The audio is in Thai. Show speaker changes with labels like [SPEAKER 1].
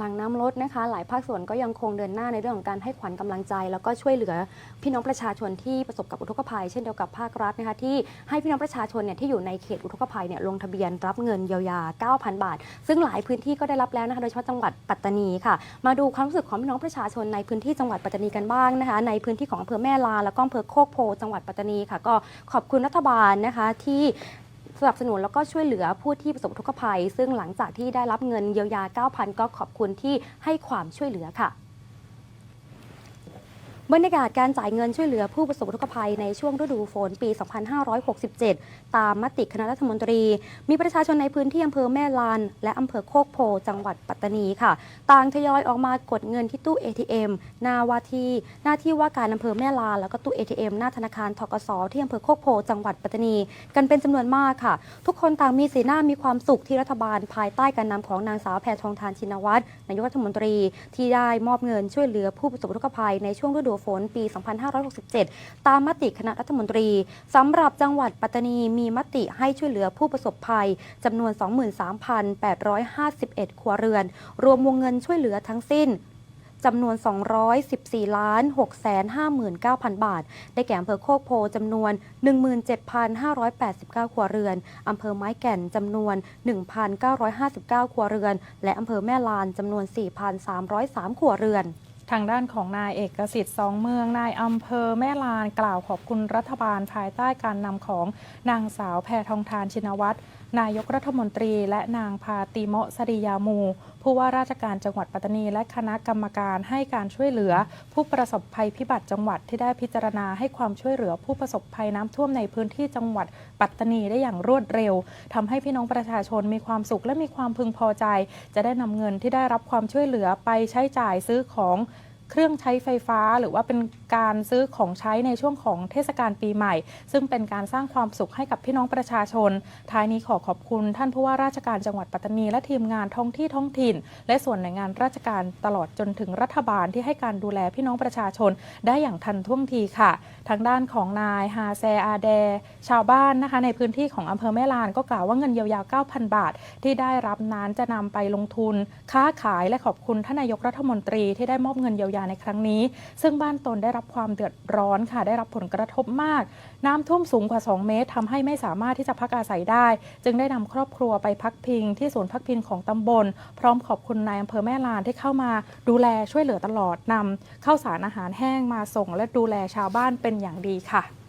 [SPEAKER 1] หลังน้ำลดนะคะ หลายภาคส่วนก็ยังคงเดินหน้าในเรื่องของการให้ขวัญกำลังใจ แล้วก็ช่วยเหลือพี่น้องประชาชนที่ประสบกับอุทกภัย เช่นเดียวกับภาครัฐนะคะที่ให้พี่น้องประชาชนเนี่ยที่อยู่ในเขตอุทกภัยเนี่ยลงทะเบียนรับเงินเยียวยา 9,000 บาท ซึ่งหลายพื้นที่ก็ได้รับแล้วนะคะโดยเฉพาะจังหวัดปัตตานีค่ะ มาดูความรู้สึกของพี่น้องประชาชนในพื้นที่จังหวัดปัตตานีกันบ้างนะคะ ในพื้นที่ของอำเภอแม่ลาแล้วก็อำเภอโคกโพจังหวัดปัตตานีค่ะ ก็ขอบคุณรัฐบาลนะคะที่ สนับสนุนแล้วก็ช่วยเหลือผู้ที่ประสบอุทกภัย ซึ่งหลังจากที่ได้รับเงินเยียวยา 9,000 ก็ขอบคุณที่ให้ความช่วยเหลือค่ะ บรรยากาศการจ่ายเงินช่วยเหลือผู้ประสบอุทกภัยในช่วงฤดูฝนปี 2567 ตามมติคณะรัฐมนตรี มีประชาชนในพื้นที่อำเภอแม่ลาน และอำเภอโคกโพจังหวัดปัตตานีค่ะ ต่างทยอยออกมากดเงินที่ตู้ ATM หน้าว่าที่หน้าที่ว่าการอำเภอแม่ลาน แล้วก็ตู้ ATM หน้าธนาคารทกสที่อำเภอโคกโพจังหวัดปัตตานี กันเป็นจำนวนมากค่ะ ทุกคนต่างมีสีหน้ามีความสุขที่รัฐบาลภายใต้การนำของนางสาวแพทองทานชินวัตรนายกรัฐมนตรี ที่ได้มอบเงินช่วยเหลือผู้ประสบอุทกภัยในช่วงฤดูฝนปี 2567 ตามมติคณะรัฐมนตรีสำหรับจังหวัดปัตตานีมีมติให้ช่วยเหลือผู้ประสบภัยจำนวน 23,851 ครัวเรือน รวมวงเงินช่วยเหลือทั้งสิ้นจำนวน 214 ล้าน 659,000 บาท ได้แก่อำเภอโคกโพจำนวน 17,589 ครัวเรือน อำเภอไม้แก่นจำนวน 1,959 ครัวเรือน และอำเภอแม่ลานจำนวน 4,303 ครัวเรือน
[SPEAKER 2] ทางด้านของนายเอกสิทธิ์สองเมืองนายอำเภอแม่ลานกล่าวขอบคุณรัฐบาลภายใต้การนำของนางสาวแพทองทานชินวัตรนายกรัฐมนตรีและนางพาติโมะสริยามูผู้ว่าราชการจังหวัดปัตตานีและคณะกรรมการให้การช่วยเหลือ ผู้ประสบภัยพิบัติจังหวัดที่ได้พิจารณาให้ความช่วยเหลือผู้ประสบภัยน้ำท่วมในพื้นที่จังหวัดปัตตานีได้อย่างรวดเร็วทำให้พี่น้องประชาชนมีความสุขและมีความพึงพอใจ จะได้นำเงินที่ได้รับความช่วยเหลือไปใช้จ่ายซื้อของ เครื่องใช้ไฟฟ้า หรือว่าเป็นการซื้อของใช้ในช่วงของเทศกาลปีใหม่ ซึ่งเป็นการสร้างความสุขให้กับพี่น้องประชาชน ท้ายนี้ขอขอบคุณท่านผู้ว่าราชการจังหวัดปัตตานี และทีมงานท้องที่ท้องถิ่น และส่วนหน่วยงานราชการตลอดจนถึงรัฐบาลที่ให้การดูแลพี่น้องประชาชน ได้อย่างทันท่วงทีค่ะ ทางด้านของนายฮาแซอาแด ชาวบ้านนะคะ ในพื้นที่ของอำเภอแม่ลานก็กล่าวว่าเงินเยียวยา 9,000 บาท ที่ได้รับนั้นจะนำไปลงทุน ค้าขายและขอบคุณท่านนายกรัฐมนตรีที่ได้มอบเงินเยียวยาในครั้งนี้ ซึ่งบ้านตนได้รับความเดือดร้อนค่ะ ได้รับผลกระทบมาก น้ำท่วมสูงกว่า 2 เมตรทำให้ไม่สามารถที่จะพักอาศัยได้ จึงได้นำครอบครัวไปพักพิง ที่ศูนย์พักพิงของตำบล พร้อมขอบคุณนายอำเภอแม่ลานที่เข้ามาดูแลช่วยเหลือตลอดนำข้าวสารอาหารแห้งมาส่ง และดูแลชาวบ้านเป็นอย่างดีค่ะ